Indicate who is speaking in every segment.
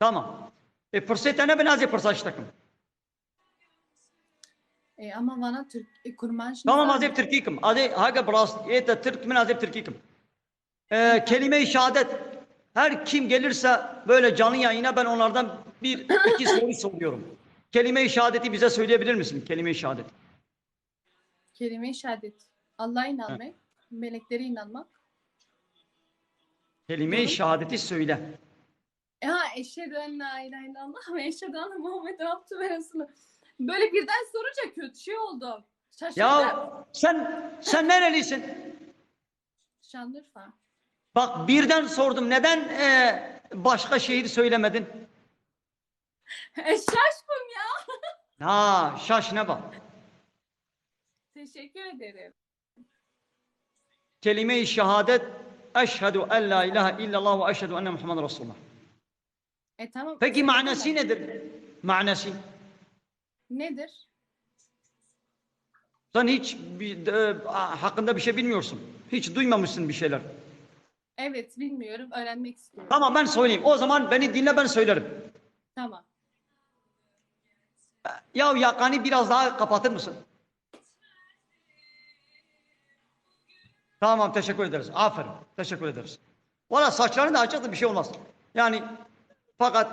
Speaker 1: Tamam. E pırsete ne benazir pırsaç takım.
Speaker 2: E, ama bana Türk e, kurban şimdi
Speaker 1: Tamam
Speaker 2: sana-
Speaker 1: azib Türkikim. Adi haga bras ete Türk min azib Türkikim. Ee, kelime-i şehadet her kim gelirse böyle canlı yayına ben onlardan bir iki soru soruyorum. Kelime-i şehadeti bize söyleyebilir misin? Kelime-i şehadet.
Speaker 2: Kelime-i şehadet. Allah'a inanmak, meleklere inanmak.
Speaker 1: Kelime-i şehadeti söyle.
Speaker 2: E ha eşhedü en la ilahe illallah ve eşhedü enne Muhammeden abdühü ve resulü. Böyle birden sorunca kötü şey oldu. Şaşırdım.
Speaker 1: Ya sen sen nerelisin?
Speaker 2: Şanlıurfa.
Speaker 1: Bak birden sordum. Neden e, başka şehir söylemedin?
Speaker 2: E şaşkın ya.
Speaker 1: Ha şaş ne bak.
Speaker 2: Teşekkür ederim.
Speaker 1: Kelime-i şehadet Eşhedü en la ilahe illallah ve eşhedü enne Muhammed Resulullah.
Speaker 2: E tamam.
Speaker 1: Peki manası nedir? Manası.
Speaker 2: Nedir?
Speaker 1: Sen hiç bir, e, hakkında bir şey bilmiyorsun. Hiç duymamışsın bir şeyler.
Speaker 2: Evet bilmiyorum. Öğrenmek istiyorum.
Speaker 1: Tamam ben söyleyeyim. O zaman beni dinle ben söylerim.
Speaker 2: Tamam.
Speaker 1: Ya yakanı biraz daha kapatır mısın? Tamam teşekkür ederiz. Aferin. Teşekkür ederiz. Valla saçların da açıktı bir şey olmaz. Yani fakat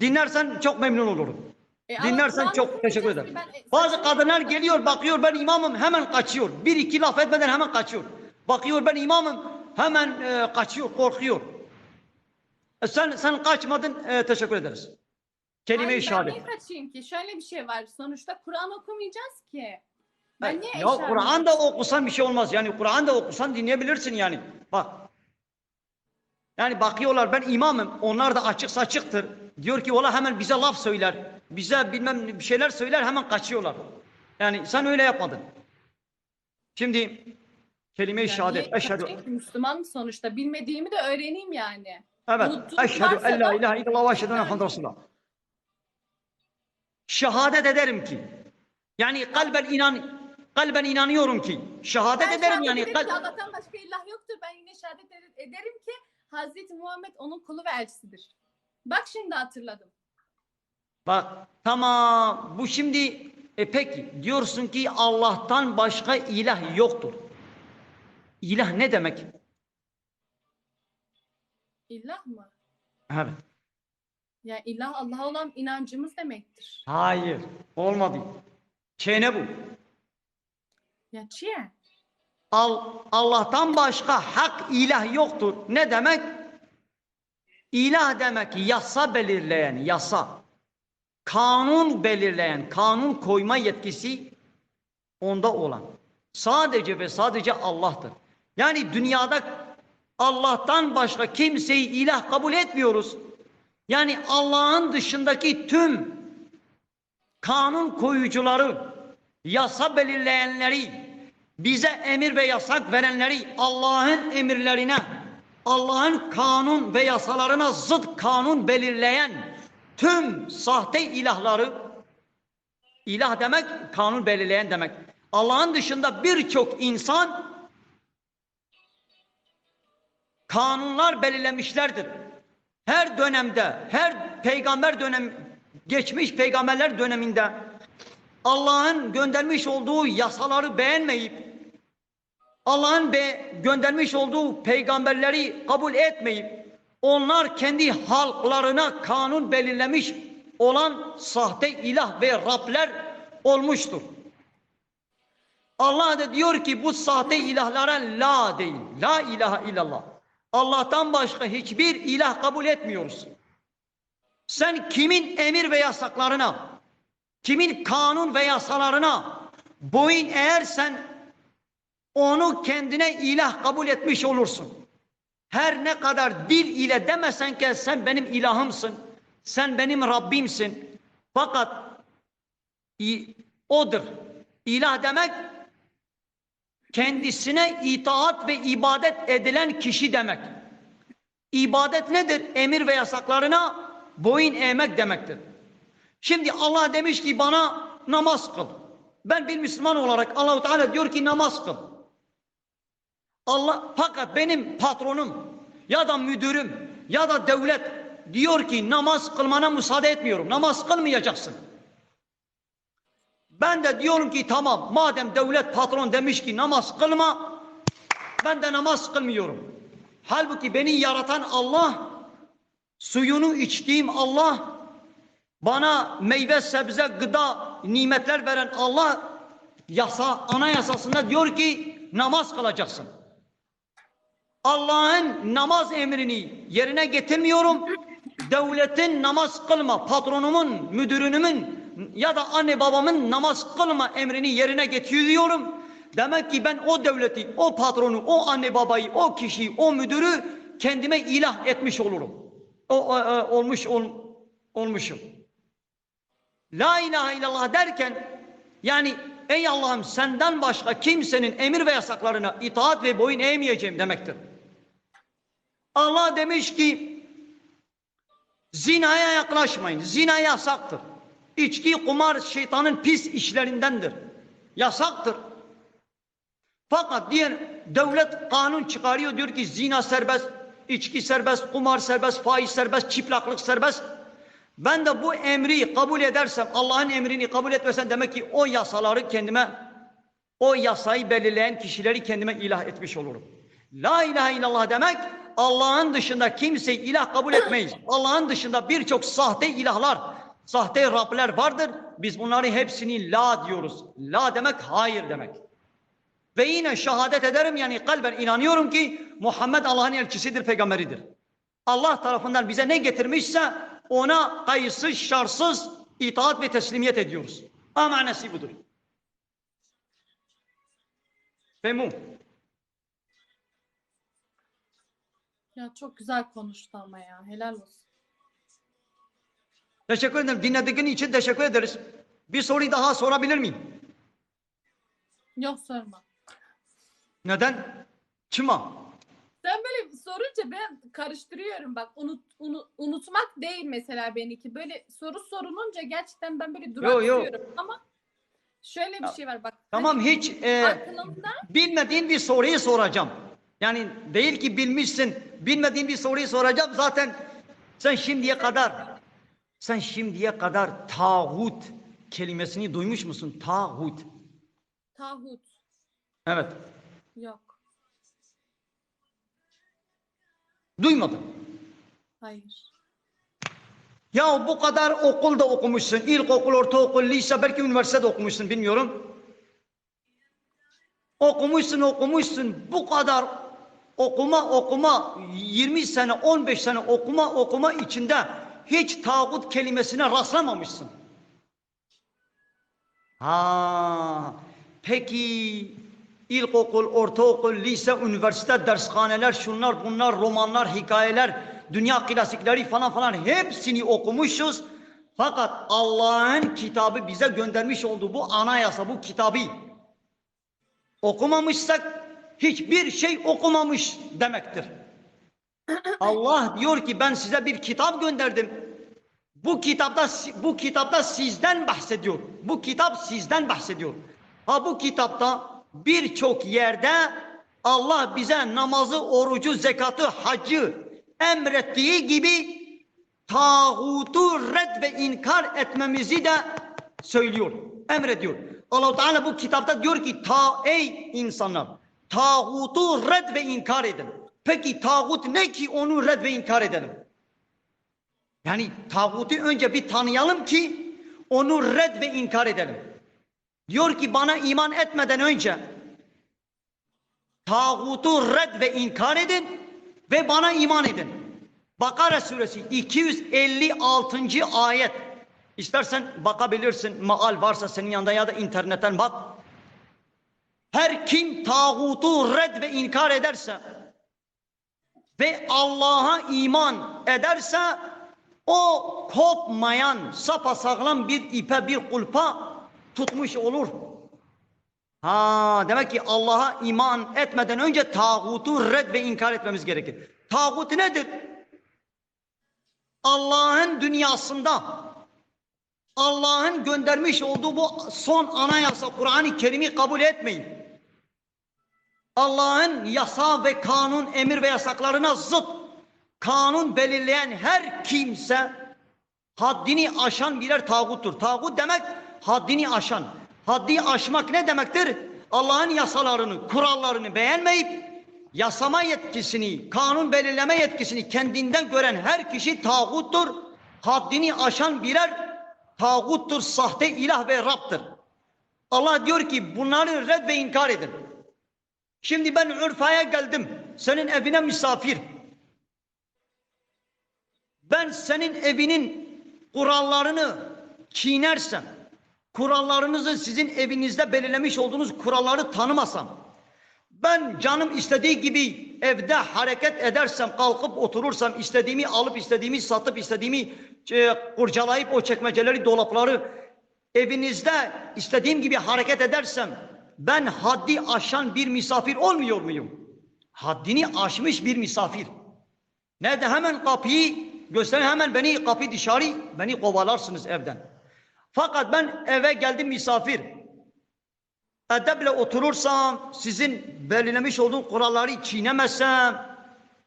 Speaker 1: dinlersen çok memnun olurum.
Speaker 2: E,
Speaker 1: Dinlersen çok teşekkür ederim.
Speaker 2: ben- e,
Speaker 1: Bazı kadınlar geliyor bakıyor ben imamım hemen kaçıyor. Bir iki laf etmeden hemen kaçıyor. Bakıyor ben imamım hemen e, kaçıyor korkuyor. E, sen sen kaçmadın e, teşekkür ederiz. Kelime-i şehadet.
Speaker 2: Ben kaçayım ki? Şöyle bir şey var. Sonuçta Kur'an okumayacağız ki. Ben
Speaker 1: Evet,
Speaker 2: niye
Speaker 1: Ya Kur'an da okusan bir şey olmaz. Yani Kur'an da okusan dinleyebilirsin yani. Bak. Yani bakıyorlar ben imamım. Onlar da açık saçıktır. Diyor ki valla hemen bize laf söyler. Bize bilmem bir şeyler söyler hemen kaçıyorlar. Yani sen öyle yapmadın. Şimdi kelime-i
Speaker 2: Yani
Speaker 1: şehadet. Eşhedü.
Speaker 2: Müslüman sonuçta. Bilmediğimi de öğreneyim yani.
Speaker 1: Evet. Eşhedü en la ilahe illallah ve eşhedü enne Resulullah. Şehadet ederim ki. Yani kalben inan kalben inanıyorum ki. Şehadet
Speaker 2: Ben
Speaker 1: ederim yani.
Speaker 2: ederim
Speaker 1: Kal-
Speaker 2: ki Allah'tan başka ilah yoktur. Ben yine şehadet ed- ederim ki Hazreti Muhammed onun kulu ve elçisidir. Bak şimdi hatırladım.
Speaker 1: Bak tamam bu şimdi e peki diyorsun ki Allah'tan başka ilah yoktur. İlah ne demek?
Speaker 2: İlah mı?
Speaker 1: Evet.
Speaker 2: Ya ilah Allah'a olan inancımız demektir.
Speaker 1: Hayır. Olmadı. Çene bu.
Speaker 2: Ya çiğe.
Speaker 1: Al, Allah'tan başka hak ilah yoktur. Ne demek? İlah demek yasa belirleyen, yasa. Kanun belirleyen, kanun koyma yetkisi onda olan. Sadece ve sadece Allah'tır. Yani dünyada Allah'tan başka kimseyi ilah kabul etmiyoruz. Yani Allah'ın dışındaki tüm kanun koyucuları, yasa belirleyenleri, bize emir ve yasak verenleri Allah'ın emirlerine, Allah'ın kanun ve yasalarına zıt kanun belirleyen tüm sahte ilahları, ilah demek kanun belirleyen demek. Allah'ın dışında birçok insan kanunlar belirlemişlerdir. Her dönemde, her peygamber dönem, geçmiş peygamberler döneminde Allah'ın göndermiş olduğu yasaları beğenmeyip Allah'ın be göndermiş olduğu peygamberleri kabul etmeyip onlar kendi halklarına kanun belirlemiş olan sahte ilah ve Rabler olmuştur. Allah da diyor ki bu sahte ilahlara la deyin. La ilahe illallah. Allah'tan başka hiçbir ilah kabul etmiyoruz. Sen kimin emir ve yasaklarına, kimin kanun ve yasalarına boyun eğersen onu kendine ilah kabul etmiş olursun. Her ne kadar dil ile demesen ki sen benim ilahımsın, sen benim Rabbimsin. Fakat odur. İlah demek kendisine itaat ve ibadet edilen kişi demek. İbadet nedir? Emir ve yasaklarına boyun eğmek demektir. Şimdi Allah demiş ki bana namaz kıl. Ben bir Müslüman olarak Allahu Teala diyor ki namaz kıl. Allah fakat benim patronum ya da müdürüm ya da devlet diyor ki namaz kılmana müsaade etmiyorum. Namaz kılmayacaksın. Ben de diyorum ki tamam madem devlet patron demiş ki namaz kılma ben de namaz kılmıyorum. Halbuki beni yaratan Allah suyunu içtiğim Allah bana meyve sebze gıda nimetler veren Allah yasa anayasasında diyor ki namaz kılacaksın. Allah'ın namaz emrini yerine getirmiyorum. Devletin namaz kılma, patronumun, müdürünümün ya da anne babamın namaz kılma emrini yerine getiriyorum. Demek ki ben o devleti, o patronu, o anne babayı, o kişiyi, o müdürü kendime ilah etmiş olurum. O, o- o- olmuş ol, olmuşum. La ilahe illallah derken yani ey Allah'ım senden başka kimsenin emir ve yasaklarına itaat ve boyun eğmeyeceğim demektir. Allah demiş ki zinaya yaklaşmayın. Zina yasaktır. İçki, kumar şeytanın pis işlerindendir. Yasaktır. Fakat diğer devlet kanun çıkarıyor diyor ki zina serbest, içki serbest, kumar serbest, faiz serbest, çıplaklık serbest. Ben de bu emri kabul edersem, Allah'ın emrini kabul etmesem demek ki o yasaları kendime, o yasayı belirleyen kişileri kendime ilah etmiş olurum. La ilahe illallah demek Allah'ın dışında kimseyi ilah kabul etmeyiz. Allah'ın dışında birçok sahte ilahlar, sahte Rabler vardır. Biz bunları hepsini la diyoruz. La demek hayır demek. Ve yine şehadet ederim yani kalben inanıyorum ki Muhammed Allah'ın elçisidir, peygamberidir. Allah tarafından bize ne getirmişse ona kayıtsız, şartsız itaat ve teslimiyet ediyoruz. Ama manası budur. Femu.
Speaker 2: Ya çok güzel konuştu ama ya. Helal olsun.
Speaker 1: Teşekkür ederim. Dinlediğin için teşekkür ederiz. Bir soru daha sorabilir miyim?
Speaker 2: Yok sorma.
Speaker 1: Neden? Çıma.
Speaker 2: Sen böyle sorunca ben karıştırıyorum bak. Unut, unu- unutmak değil mesela benimki. Böyle soru sorulunca gerçekten ben böyle
Speaker 1: yo.
Speaker 2: duraksıyorum. Ama şöyle bir şey var bak.
Speaker 1: Tamam hiç e,
Speaker 2: Aklımda
Speaker 1: bilmediğin bir soruyu soracağım. Yani değil ki bilmişsin. Bilmediğin bir soruyu soracağım. Zaten sen şimdiye kadar sen şimdiye kadar tağut kelimesini duymuş musun? Tağut.
Speaker 2: tahut.
Speaker 1: Evet.
Speaker 2: Yok.
Speaker 1: Duymadım.
Speaker 2: Hayır.
Speaker 1: Ya bu kadar okulda okumuşsun. İlkokul, ortaokul, lise, belki üniversitede okumuşsun bilmiyorum. Okumuşsun, okumuşsun. Bu kadar okuma okuma 20 sene, 15 sene okuma okuma içinde hiç tağut kelimesine rastlamamışsın. Ha, peki ilkokul, ortaokul, lise, üniversite, dershaneler, şunlar bunlar, romanlar, hikayeler, dünya klasikleri falan falan hepsini okumuşuz. Fakat Allah'ın kitabı bize göndermiş olduğu bu anayasa, bu kitabı okumamışsak hiçbir şey okumamış demektir. Allah diyor ki ben size bir kitap gönderdim. Bu kitapta bu kitapta sizden bahsediyor. Bu kitap sizden bahsediyor. Ha bu kitapta birçok yerde Allah bize namazı, orucu, zekatı, hacı emrettiği gibi tağutu red ve inkar etmemizi de söylüyor. Emrediyor. Allah Teala bu kitapta diyor ki ta ey insanlar tağutu red ve inkar edin. Peki tağut ne ki onu red ve inkar edelim? Yani tağutu önce bir tanıyalım ki onu red ve inkar edelim. Diyor ki bana iman etmeden önce tağutu red ve inkar edin ve bana iman edin. Bakara suresi 256. ayet. İstersen bakabilirsin maal varsa senin yanında ya da internetten bak. Her kim tağutu red ve inkar ederse ve Allah'a iman ederse o kopmayan sapasağlam bir ipe bir kulpa tutmuş olur. Ha demek ki Allah'a iman etmeden önce tağutu red ve inkar etmemiz gerekir. Tağut nedir? Allah'ın dünyasında Allah'ın göndermiş olduğu bu son anayasa Kur'an-ı Kerim'i kabul etmeyin. Allah'ın yasa ve kanun, emir ve yasaklarına zıt kanun belirleyen her kimse haddini aşan birer tağuttur. Tağut demek haddini aşan. Haddi aşmak ne demektir? Allah'ın yasalarını, kurallarını beğenmeyip yasama yetkisini, kanun belirleme yetkisini kendinden gören her kişi tağuttur. Haddini aşan birer tağuttur, sahte ilah ve Rab'dır. Allah diyor ki bunları red ve inkar edin. Şimdi ben Urfa'ya geldim. Senin evine misafir. Ben senin evinin kurallarını çiğnersem, kurallarınızı sizin evinizde belirlemiş olduğunuz kuralları tanımasam, ben canım istediği gibi evde hareket edersem, kalkıp oturursam, istediğimi alıp, istediğimi satıp, istediğimi e, kurcalayıp o çekmeceleri, dolapları evinizde istediğim gibi hareket edersem, ben haddi aşan bir misafir olmuyor muyum? Haddini aşmış bir misafir. Nerede hemen kapıyı gösterin hemen beni kapı dışarı beni kovalarsınız evden. Fakat ben eve geldim misafir. Edeple oturursam, sizin belirlemiş olduğun kuralları çiğnemezsem,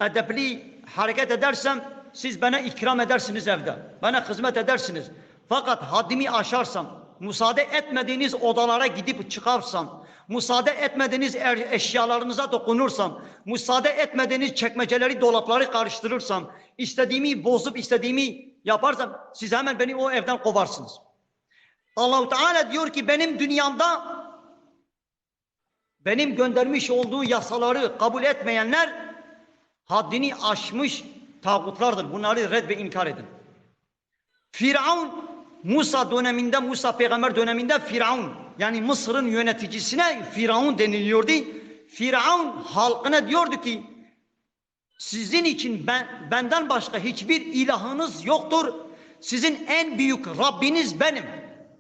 Speaker 1: edepli hareket edersem, siz bana ikram edersiniz evde. Bana hizmet edersiniz. Fakat haddimi aşarsam, müsaade etmediğiniz odalara gidip çıkarsam, müsaade etmediğiniz er- eşyalarınıza dokunursam, müsaade etmediğiniz çekmeceleri, dolapları karıştırırsam, istediğimi bozup istediğimi yaparsam, siz hemen beni o evden kovarsınız. Allahu Teala diyor ki benim dünyamda benim göndermiş olduğu yasaları kabul etmeyenler haddini aşmış tağutlardır. Bunları red ve inkar edin. Firavun Musa döneminde, Musa peygamber döneminde Firavun yani Mısır'ın yöneticisine Firavun deniliyordu. Firavun halkına diyordu ki sizin için ben, benden başka hiçbir ilahınız yoktur. Sizin en büyük Rabbiniz benim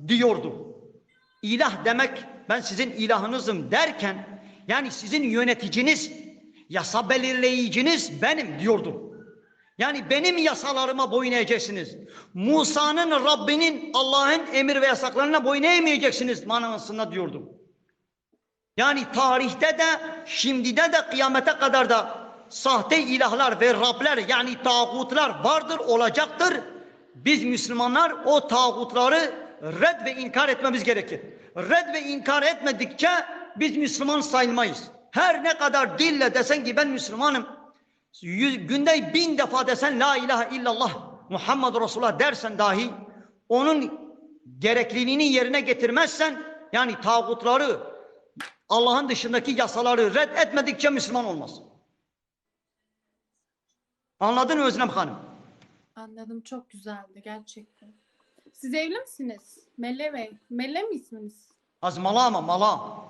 Speaker 1: diyordu. İlah demek ben sizin ilahınızım derken yani sizin yöneticiniz, yasa belirleyiciniz benim diyordu. Yani benim yasalarıma boyun eğeceksiniz. Musa'nın Rabbinin Allah'ın emir ve yasaklarına boyun eğmeyeceksiniz manasında diyordu. Yani tarihte de şimdide de kıyamete kadar da sahte ilahlar ve Rabler yani tağutlar vardır olacaktır. Biz Müslümanlar o tağutları red ve inkar etmemiz gerekir. Red ve inkar etmedikçe biz Müslüman sayılmayız. Her ne kadar dille desen ki ben Müslümanım, yüz, günde bin defa desen la ilahe illallah Muhammed Resulullah dersen dahi onun gerekliliğini yerine getirmezsen yani tağutları Allah'ın dışındaki yasaları red etmedikçe Müslüman olmaz. Anladın mı Özlem Hanım?
Speaker 2: Anladım çok güzeldi gerçekten. Siz evli misiniz? Melle Bey. Melle mi isminiz?
Speaker 1: Az mala ama mala.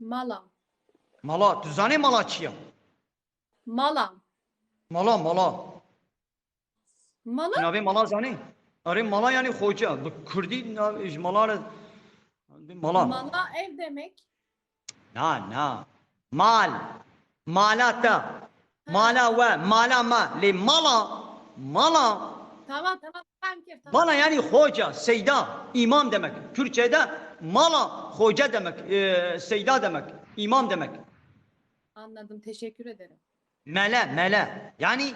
Speaker 2: Mala.
Speaker 1: Mala. Düzane malaçıyım.
Speaker 2: Mala.
Speaker 1: Mala mala.
Speaker 2: Mala?
Speaker 1: Nabi mala zani. Arı mala yani hoca. Bu Kürdi nabi mala mala.
Speaker 2: Mala ev demek.
Speaker 1: Na na. Mal. Malata. Mala ve mala ma. Le mala. Mala.
Speaker 2: Tamam tamam. Banker tamam.
Speaker 1: Bana yani hoca, seyda, imam demek. Kürtçe'de mala hoca demek, e, seyda demek, imam demek.
Speaker 2: Anladım. Teşekkür ederim.
Speaker 1: Mele, mele. Yani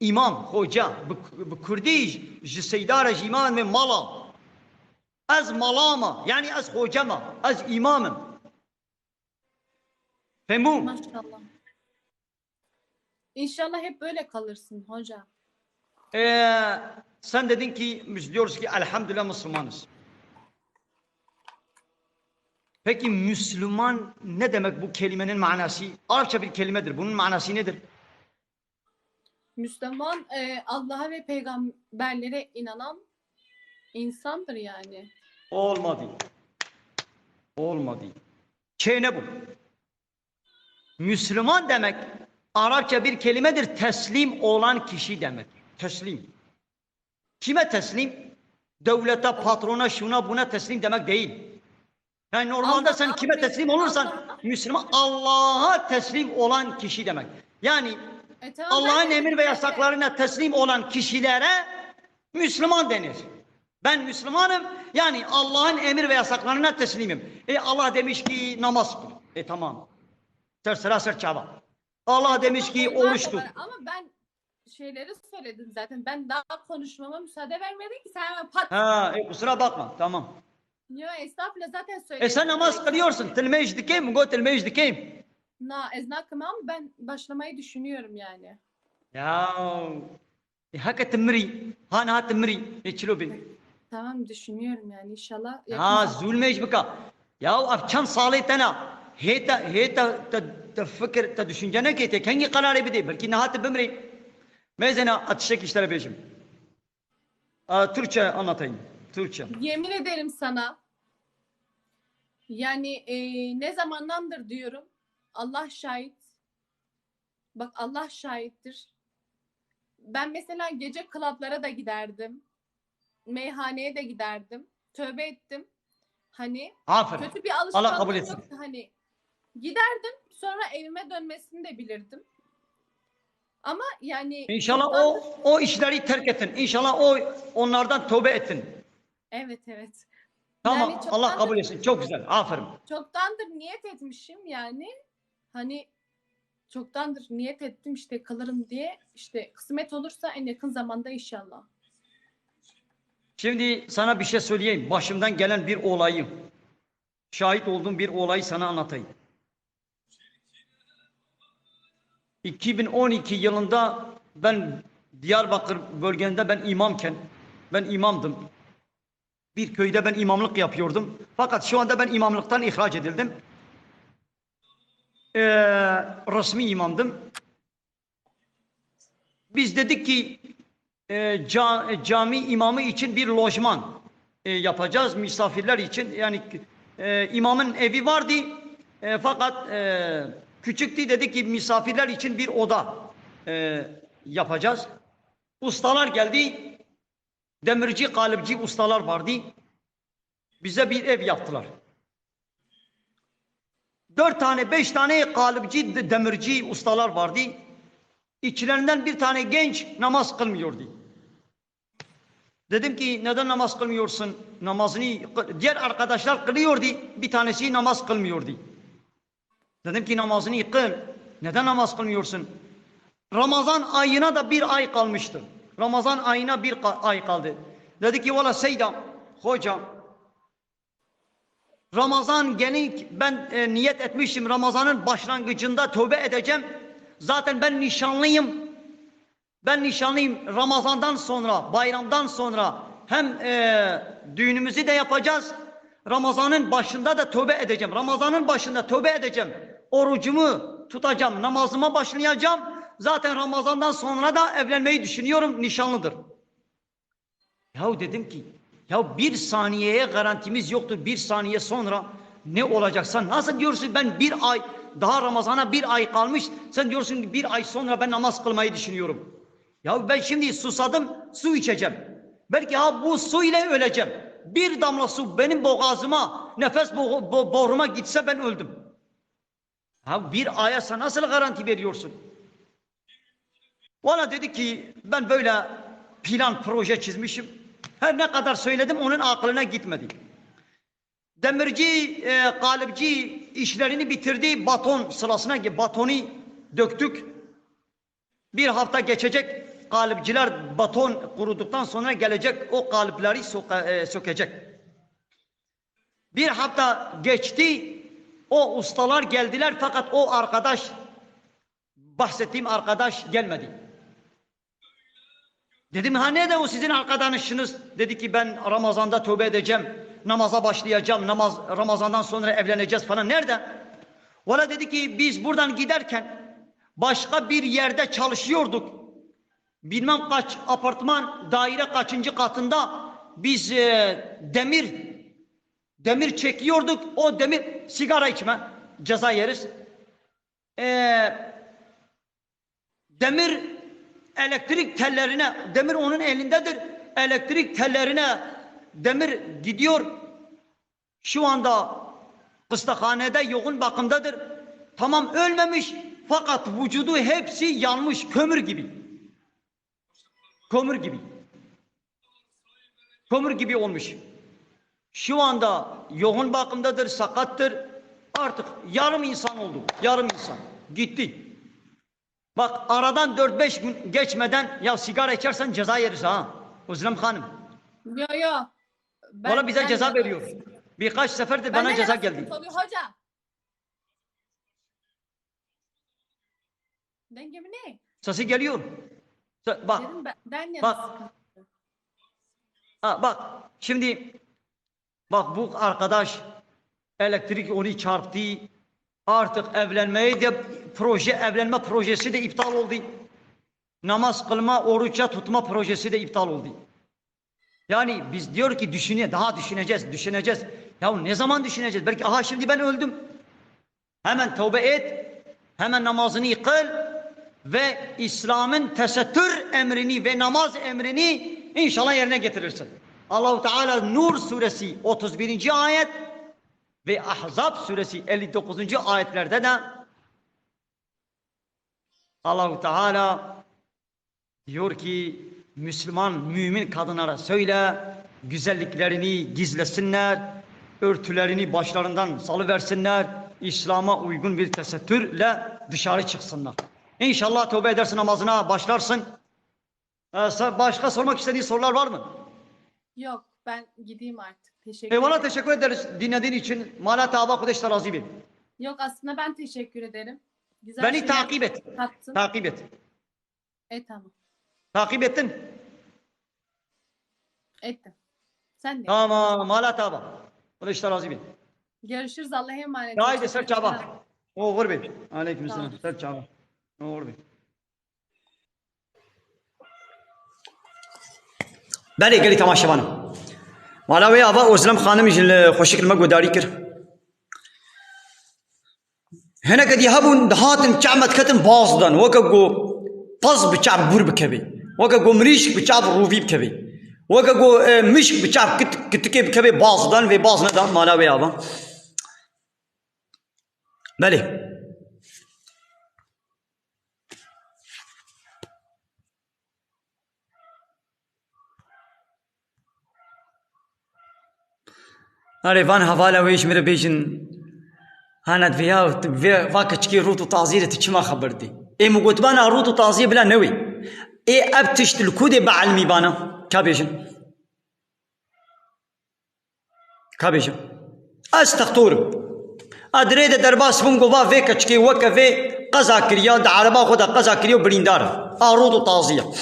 Speaker 1: imam, hoca. Bu, bu Kürdi ji seyda re ji imam ve mala. Az malama, yani az hocama, az imamım. Fehmum.
Speaker 2: Maşallah. İnşallah hep böyle kalırsın hoca.
Speaker 1: Ee, sen dedin ki, biz diyoruz ki elhamdülillah Müslümanız. Peki Müslüman ne demek bu kelimenin manası? Arapça bir kelimedir. Bunun manası nedir?
Speaker 2: Müslüman e, Allah'a ve peygamberlere inanan insandır yani.
Speaker 1: Olmadı. Olmadı. Şey ne bu? Müslüman demek Arapça bir kelimedir. Teslim olan kişi demek. Teslim. Kime teslim? Devlete, patrona, şuna buna teslim demek değil. Yani normalde
Speaker 2: Allah-
Speaker 1: sen kime teslim olursan Müslüman Allah'a teslim olan kişi demek. Yani
Speaker 2: E, tamam,
Speaker 1: Allah'ın emir ve yasaklarına teslim olan kişilere Müslüman denir. Ben Müslümanım yani Allah'ın emir ve yasaklarına teslimim. E Allah demiş ki namaz kıl. E tamam. Ser sıra ser çaba. Allah demiş ki oruç tut.
Speaker 2: Ama ben şeyleri söyledin zaten. Ben daha konuşmama müsaade vermedin ki sen pat.
Speaker 1: Ha, e, kusura bakma. Tamam.
Speaker 2: Yo estağfurullah zaten söyledin.
Speaker 1: E sen namaz kılıyorsun. Tilmeyiz dikeyim mi? Go tilmeyiz dikeyim.
Speaker 2: Na ezna kımam ben başlamayı düşünüyorum yani.
Speaker 1: Ya. E, haka timri. Han ha timri. E çilo bin.
Speaker 2: Tamam düşünüyorum yani inşallah.
Speaker 1: Ha zulmeyiz bika. Ya afçan salih tana. Heta heta ta ta fikir ta düşüncene ki tek hangi kararı bir değil. Belki nahat bimri. Mezena atışık işlere bejim. Aa, Türkçe anlatayım. Türkçe.
Speaker 2: Yemin ederim sana. Yani e, ne zamandandır diyorum. Allah şahit. Bak Allah şahittir. Ben mesela gece klaplara da giderdim. Meyhaneye de giderdim. Tövbe ettim. Hani
Speaker 1: Aferin.
Speaker 2: kötü bir
Speaker 1: Allah
Speaker 2: alışkanlığım
Speaker 1: kabul etsin.
Speaker 2: yoktu. Hani giderdim sonra evime dönmesini de bilirdim. Ama yani
Speaker 1: İnşallah o o işleri terk ettin. İnşallah o onlardan tövbe ettin.
Speaker 2: evet evet.
Speaker 1: Tamam.
Speaker 2: Yani
Speaker 1: Allah
Speaker 2: çoktandır-
Speaker 1: kabul etsin. Çok güzel. Aferin.
Speaker 2: çoktandır niyet etmişim yani hani çoktandır niyet ettim işte kalırım diye işte kısmet olursa en yakın zamanda inşallah.
Speaker 1: Şimdi sana bir şey söyleyeyim. Başımdan gelen bir olayı, şahit olduğum bir olayı sana anlatayım. 2012 yılında ben Diyarbakır bölgesinde ben imamken, ben imamdım. Bir köyde ben imamlık yapıyordum. Fakat şu anda ben imamlıktan ihraç edildim. Ee, resmi imamdım. Biz dedik ki e, ca- cami imamı için bir lojman e, yapacağız misafirler için. Yani e, imamın evi vardı e, fakat e, küçüktü dedi ki misafirler için bir oda e, yapacağız. Ustalar geldi. Demirci, kalıpçı ustalar vardı. Bize bir ev yaptılar. Dört tane, beş tane kalıpçı, de- demirci ustalar vardı. İçlerinden bir tane genç namaz kılmıyordu. Dedim ki neden namaz kılmıyorsun? Namazını diğer arkadaşlar kılıyordu. Bir tanesi namaz kılmıyordu. Dedim ki namazını kıl. Neden namaz kılmıyorsun? Ramazan ayına da bir ay kalmıştı. Ramazan ayına bir ay kaldı. Dedi ki valla Seydam, hocam Ramazan gelince ben e, niyet etmişim Ramazan'ın başlangıcında tövbe edeceğim. Zaten ben nişanlıyım. Ben nişanlıyım. Ramazan'dan sonra, bayramdan sonra hem e, düğünümüzü de yapacağız. Ramazan'ın başında da tövbe edeceğim. Ramazan'ın başında tövbe edeceğim. Orucumu tutacağım, namazıma başlayacağım. Zaten Ramazan'dan sonra da evlenmeyi düşünüyorum, nişanlıdır. Yahu dedim ki, ya bir saniyeye garantimiz yoktur. Bir saniye sonra ne olacaksa nasıl diyorsun ben bir ay daha Ramazan'a bir ay kalmış. Sen diyorsun ki bir ay sonra ben namaz kılmayı düşünüyorum. Ya ben şimdi susadım su içeceğim. Belki ha bu su ile öleceğim. Bir damla su benim boğazıma nefes bo- bo- boruma gitse ben öldüm. Ha bir aya sen nasıl garanti veriyorsun? Valla dedi ki ben böyle plan proje çizmişim. Her ne kadar söyledim onun aklına gitmedi. Demirci, e, kalıpçı işlerini bitirdi. Baton sırasına batonu döktük. Bir hafta geçecek. Kalıpçılar baton kuruduktan sonra gelecek. O kalıpları soka- e, sökecek. Bir hafta geçti. O ustalar geldiler fakat o arkadaş bahsettiğim arkadaş gelmedi. Dedim ha ne de o sizin arkadaşınız? Dedi ki ben Ramazan'da tövbe edeceğim. Namaza başlayacağım. Namaz Ramazan'dan sonra evleneceğiz falan. Nerede? Valla dedi ki biz buradan giderken başka bir yerde çalışıyorduk. Bilmem kaç apartman daire kaçıncı katında biz e, demir demir çekiyorduk. O demir sigara içme ceza yeriz. E, demir elektrik tellerine, demir onun elindedir. Elektrik tellerine demir gidiyor. Şu anda kıstakhanede yoğun bakımdadır. Tamam ölmemiş fakat vücudu hepsi yanmış kömür gibi. Kömür gibi. Kömür gibi olmuş. Şu anda yoğun bakımdadır, sakattır. Artık yarım insan oldu. Yarım insan. Gitti. Bak aradan 4-5 gün geçmeden ya sigara içersen ceza yeriz ha. Özlem Hanım.
Speaker 2: Yo yo. Ben-
Speaker 1: Valla bize
Speaker 2: ben
Speaker 1: ceza
Speaker 2: de-
Speaker 1: veriyor. Birkaç sefer de
Speaker 2: Bende
Speaker 1: bana ceza geldi.
Speaker 2: hoca? Dengemi ne?
Speaker 1: Sesi geliyor. Bak
Speaker 2: Dedim ben, ben
Speaker 1: Bak. Ha, bak şimdi bak bu arkadaş elektrik onu çarptı. Artık evlenmeyi de proje evlenme projesi de iptal oldu. Namaz kılma, oruçça tutma projesi de iptal oldu. Yani biz diyor ki düşüne daha düşüneceğiz, düşüneceğiz. Ya ne zaman düşüneceğiz? Belki aha şimdi ben öldüm. Hemen tövbe et. Hemen namazını kıl ve İslam'ın tesettür emrini ve namaz emrini inşallah yerine getirirsin. Allahu Teala Nur suresi 31. ayet ve Ahzab suresi 59. ayetlerde de Allahu Teala diyor ki Müslüman mümin kadınlara söyle güzelliklerini gizlesinler, örtülerini başlarından salıversinler, İslam'a uygun bir tesettürle dışarı çıksınlar. İnşallah tövbe edersin namazına başlarsın. Ee, başka sormak istediğin sorular var mı?
Speaker 2: Yok ben gideyim artık. Teşekkür
Speaker 1: Eyvallah
Speaker 2: ederim.
Speaker 1: teşekkür ederiz dinlediğin için. Mala taba kudeşte razibim.
Speaker 2: Yok aslında ben teşekkür ederim. Güzel
Speaker 1: Beni
Speaker 2: şeyler
Speaker 1: takip et.
Speaker 2: kattın.
Speaker 1: Takip et.
Speaker 2: E tamam.
Speaker 1: Takip ettin.
Speaker 2: Ettim. Sen de.
Speaker 1: Tamam. Mala taba. Kudeşte razibim.
Speaker 2: Görüşürüz. Allah'a emanet. olun.
Speaker 1: Haydi ser çaba. Oğur bey. Aleykümselam.
Speaker 2: Tamam.
Speaker 1: Ser çaba. Oğur bey. Beni geri tamaşa bana. مالا وی آوا اوزلم خانم کلمه گوداری کر هنه کدی هبون دهاتن چعمت کتن باز دن وکا گو پز بچعب بور بکبی وکا گو مریشک بچعب رووی بکبی وکا گو بچعب کت کتکی بکبی باز دن و باز ندن مالا وی آوا بله Arê van hevala wê ji min re bêjin هانا فيها فاك تشكي روت وتعزيرة تشما خبرتي اي مقتبانا روت وتعزيرة بلا نوي اي ابتشت الكودي بعلمي بانا كابيجن كابيجن استخطور ادريد درباس بونغو با فيك تشكي وكا في قزا كريا دعربا خدا قزا كريو بريندار اروت وتعزيرة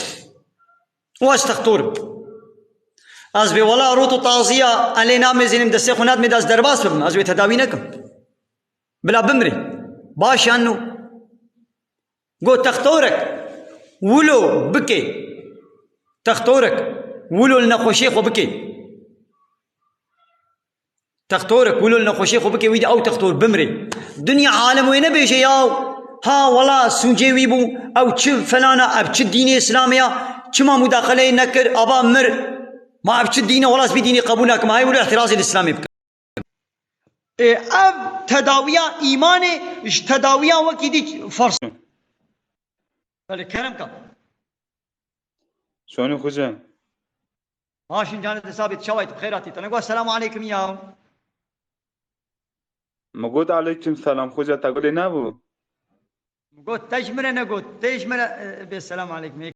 Speaker 1: واستخطور از به ولا روت و تازیه علی نام زینم دسته خونات می دست درباس ببم از به تداوی نکم بلا بمری باش انو گو تختورک ولو بکی تختورک ولو النخوشی خو بکی تختورك ولو النخوشي خو بكي ويدي او تختور بمري دنيا عالم وين بيجي ياو ها والله سونجي ويبو او تشف فلانا اب تشف ديني اسلاميه كما مداخله نكر ابا مر ما اب تشف دينه والله سبي ديني قبولك ما هي ولا احتراز الاسلامي بك اب تداويا ايماني اش تداويا وكيدي فرص الكرم كان
Speaker 3: شلونك خوجا؟
Speaker 1: ماشي جانب ثابت شويت بخيراتي تنقول السلام عليكم يا
Speaker 3: ما قلت عليكم سلام خوجا تقولي نابو
Speaker 1: قلت تجمرة نقول تجمرة بالسلام عليكم